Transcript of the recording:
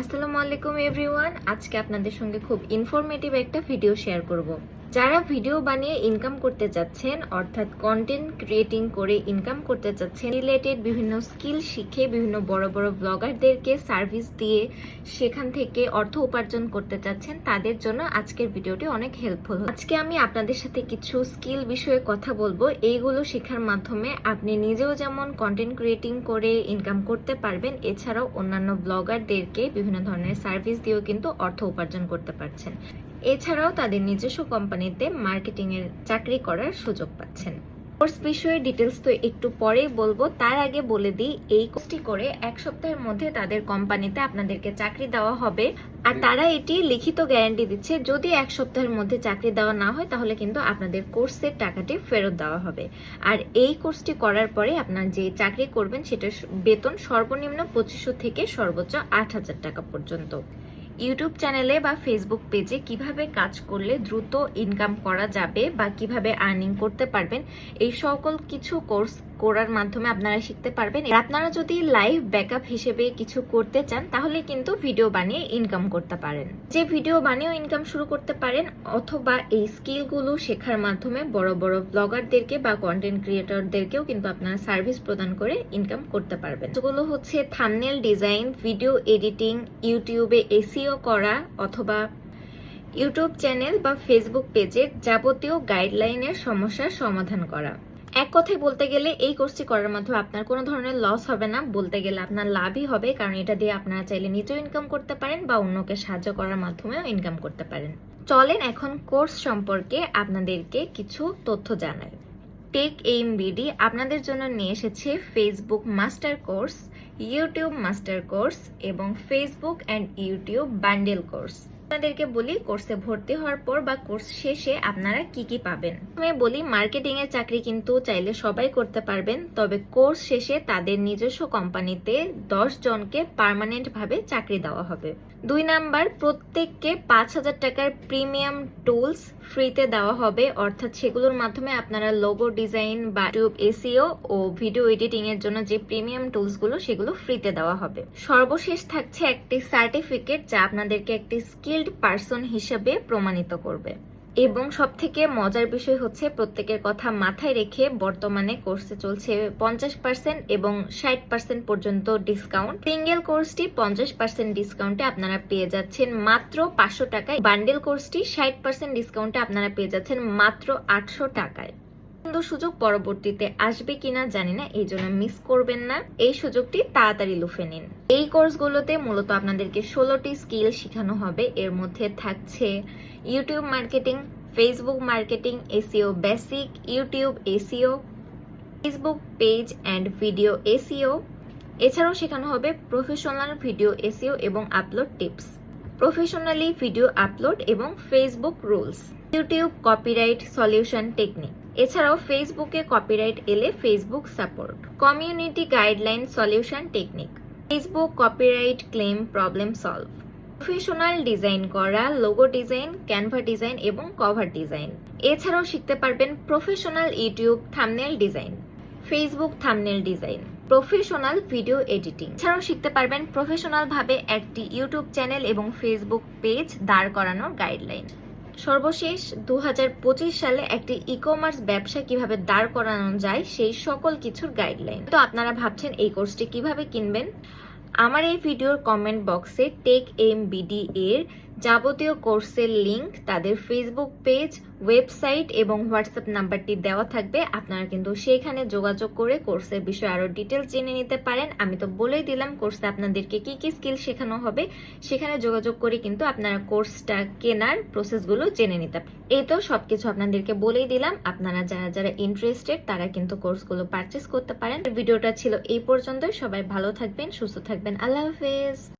আসসালামু আলাইকুম এভরিওয়ান। আজকে আপনাদের সঙ্গে খুব ইনফরমেটিভ একটা ভিডিও শেয়ার করব। যারা ভিডিও বানিয়ে ইনকাম করতে চাচ্ছেন অর্থাৎ কন্টেন্ট ক্রিয়েটিং করে ইনকাম করতে চাচ্ছেন রিলেটেড বিভিন্ন স্কিল শিখে বিভিন্ন বড় বড় ব্লগারদেরকে সার্ভিস দিয়ে সেখান থেকে অর্থ উপার্জন করতে চাচ্ছেন তাদের জন্য আজকের ভিডিওটি অনেক হেল্পফুল আজকে আমি আপনাদের সাথে কিছু স্কিল বিষয়ে কথা বলব। এইগুলো শেখার মাধ্যমে আপনি নিজেও যেমন কন্টেন্ট ক্রিয়েটিং করে ইনকাম করতে পারবেন, এছাড়াও অন্যান্য ব্লগারদেরকে বিভিন্ন ধরনের সার্ভিস দিয়েও কিন্তু অর্থ উপার্জন করতে পারছেন। এছাড়াও তাদের নিজস্ব কোম্পানিতে মার্কেটিং এর চাকরি করার সুযোগ পাচ্ছেন। কোর্স বিষয়ে ডিটেলস তো একটু পরেই বলব। তার আগে বলে দিই, এই কোর্সটি করে এক সপ্তাহের মধ্যে তাদের কোম্পানিতে আপনাদেরকে চাকরি দেওয়া হবে। আর তারা এটি লিখিত গ্যারান্টি দিচ্ছে, যদি এক সপ্তাহের মধ্যে চাকরি দেওয়া না হয়, তাহলে কিন্তু আপনাদের কোর্সের টাকাটি ফেরত দেওয়া হবে। আর এই কোর্সটি করার পরে আপনার যে চাকরি করবেন, সেটার বেতন সর্বনিম্ন পঁচিশশো থেকে সর্বোচ্চ আট হাজার টাকা পর্যন্ত। ইউটিউব চ্যানেলে বা ফেসবুক পেজে কীভাবে কাজ করলে দ্রুত ইনকাম করা যাবে বা কীভাবে আর্নিং করতে পারবেন, এই সকল কিছু কোর্স করার মাধ্যমে আপনারা শিখতে পারবেন। আপনারা যদি লাইভ ব্যাকআপ হিসেবে কিছু করতে চান, তাহলে কিন্তু ভিডিও বানিয়ে ইনকাম করতে পারেন। যে ভিডিও বানিয়েও ইনকাম শুরু করতে পারেন, অথবা এই স্কিলগুলো শেখার মাধ্যমে বড় বড় ব্লগারদেরকে বা কন্টেন্ট ক্রিয়েটরদেরকেও কিন্তু আপনারা সার্ভিস প্রদান করে ইনকাম করতে পারবেন। যেগুলো হচ্ছে থামনেল ডিজাইন ভিডিও এডিটিং ইউটিউবে এসিও করা, অথবা ইউটিউব চ্যানেল বা ফেসবুক পেজের যাবতীয় গাইডলাইনের সমস্যার সমাধান করা। এক কথায় বলতে গেলে এই কোর্সটি করার মাধ্যমে আপনার কোনো ধরনের লস হবে না। বলতে গেলে আপনার লাভই হবে, কারণ এটা দিয়ে আপনারা চাইলে নিজেও ইনকাম করতে পারেন বা অন্যকে সাহায্য করার মাধ্যমেও ইনকাম করতে পারেন। চলেন এখন কোর্স সম্পর্কে আপনাদেরকে কিছু তথ্য জানাই। টেক এইম বিডি আপনাদের জন্য নিয়ে এসেছে Facebook master course YouTube master course এবং Facebook and YouTube bundle course আপনাদেরকে বলি কোর্সে ভর্তি হওয়ার পর বা কোর্স শেষে আপনারা কি কি পাবেন? আমি বলি মার্কেটিং এর চাকরি কিন্তু চাইলে সবাই করতে পারবেন, তবে কোর্স শেষে তাদের নিজস্ব কোম্পানিতে দশ জনকে পার্মানেন্ট ভাবে চাকরি দেওয়া হবে। দুই নাম্বার, প্রত্যেককে পাঁচ হাজার টাকার প্রিমিয়াম টুলস ফ্রিতে দেওয়া হবে। অর্থাৎ সেগুলোর মাধ্যমে আপনারা লোগো ডিজাইন বা ইউটিউব এসিও ও ভিডিও এডিটিং এর জন্য যে প্রিমিয়াম টুলসগুলো সেগুলো ফ্রিতে দেওয়া হবে। সর্বশেষ থাকছে একটি সার্টিফিকেট যা আপনাদেরকে একটি স্কিল্ড পার্সন হিসেবে প্রমাণিত করবে। এবং সব থেকে মজার বিষয় হচ্ছে প্রত্যেকের কথা মাথায় রেখে বর্তমানে কোর্সে চলছে পঞ্চাশ পার্সেন্ট এবং ষাট পার্সেন্ট পর্যন্ত ডিসকাউন্ট। সিঙ্গেল কোর্সটি পঞ্চাশ পার্সেন্ট ডিসকাউন্টে আপনারা পেয়ে যাচ্ছেন মাত্র পাঁচশো টাকায়। বান্ডেল কোর্সটি ষাট পার্সেন্ট ডিসকাউন্টে আপনারা পেয়ে যাচ্ছেন মাত্র আটশো টাকায়। সুন্দর সুযোগ পরবর্তীতে আসবে কিনা জানি না, এই জন্য মিস করবেন না। এই সুযোগটি তাড়াতাড়ি লুফে নিন। এই কোর্সগুলোতে মূলত আপনাদেরকে ষোলোটি স্কিল শেখানো হবে। এর মধ্যে থাকছে YouTube marketing, Facebook marketing, SEO basic, YouTube SEO, Facebook page and video SEO. এছাড়াও শেখানো হবে প্রফেশনাল ভিডিও এসিও এবং upload tips. Professionally video upload এবং Facebook rules. YouTube copyright solution technique. এছাড়াও ফেসবুকে কপিরাইট এলে Facebook support community guideline solution technique Facebook copyright claim problem solve professional design করা logo design Canva design এবং cover design এছাড়াও শিখতে পারবেন professional YouTube thumbnail design Facebook thumbnail design professional video editing এছাড়াও শিখতে পারবেন প্রফেশনাল ভাবে একটি ইউটিউব চ্যানেল এবং ফেসবুক পেজ দাঁড় করানোর গাইডলাইন সর্বশেষ দু হাজার পঁচিশ সালে একটি ই কমার্স ব্যবসা কীভাবে দাঁড় করানো যায়, সেই সকল কিছুর গাইডলাইন তো আপনারা ভাবছেন এই কোর্সটি কীভাবে কিনবেন? আমার এই ভিডিওর কমেন্ট বক্সে টেক এম বিডি এর যাবতীয় কোর্সের লিংক, তাদের ফেসবুক পেজ ওয়েবসাইট এবং হোয়াটসঅ্যাপ নাম্বারটি দেওয়া থাকবে। আপনারা কিন্তু সেখানে যোগাযোগ করে কোর্সের বিষয়ে আরও ডিটেলস জেনে নিতে পারেন। আমি তো বলেই দিলাম, কোর্সে আপনাদেরকে কি কি স্কিল শেখানো হবে, সেখানে যোগাযোগ করে কিন্তু আপনারা কোর্সটা কেনার প্রসেসগুলো জেনে নিতে পারেন। এই তো সবকিছু আপনাদেরকে বলেই দিলাম। আপনারা যারা যারা ইন্টারেস্টেড তারা কিন্তু কোর্সগুলো পারচেস করতে পারেন। ভিডিওটা ছিল এই পর্যন্তই। সবাই ভালো থাকবেন, সুস্থ থাকবেন। আল্লাহ হাফেজ।